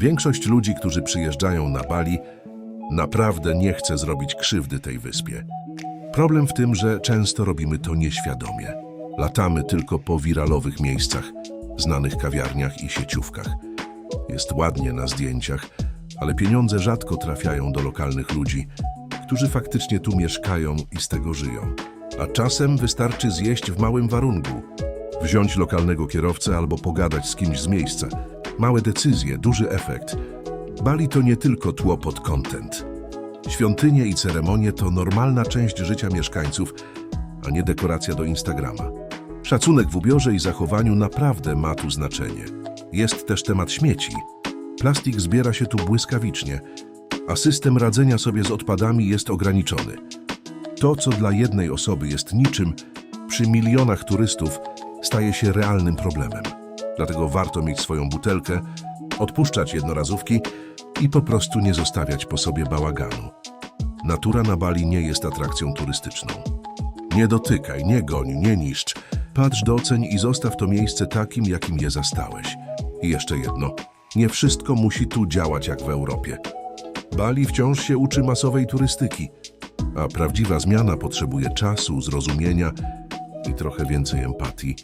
Większość ludzi, którzy przyjeżdżają na Bali, naprawdę nie chce zrobić krzywdy tej wyspie. Problem w tym, że często robimy to nieświadomie. Latamy tylko po wiralowych miejscach, znanych kawiarniach i sieciówkach. Jest ładnie na zdjęciach, ale pieniądze rzadko trafiają do lokalnych ludzi, którzy faktycznie tu mieszkają i z tego żyją. A czasem wystarczy zjeść w małym warunku, wziąć lokalnego kierowcę albo pogadać z kimś z miejsca. Małe decyzje, duży efekt. Bali to nie tylko tło pod content. Świątynie i ceremonie to normalna część życia mieszkańców, a nie dekoracja do Instagrama. Szacunek w ubiorze i zachowaniu naprawdę ma tu znaczenie. Jest też temat śmieci. Plastik zbiera się tu błyskawicznie, a system radzenia sobie z odpadami jest ograniczony. To, co dla jednej osoby jest niczym, przy milionach turystów staje się realnym problemem. Dlatego warto mieć swoją butelkę, odpuszczać jednorazówki i po prostu nie zostawiać po sobie bałaganu. Natura na Bali nie jest atrakcją turystyczną. Nie dotykaj, nie goń, nie niszcz. Patrz, doceń i zostaw to miejsce takim, jakim je zastałeś. I jeszcze jedno. Nie wszystko musi tu działać jak w Europie. Bali wciąż się uczy masowej turystyki, a prawdziwa zmiana potrzebuje czasu, zrozumienia i trochę więcej empatii.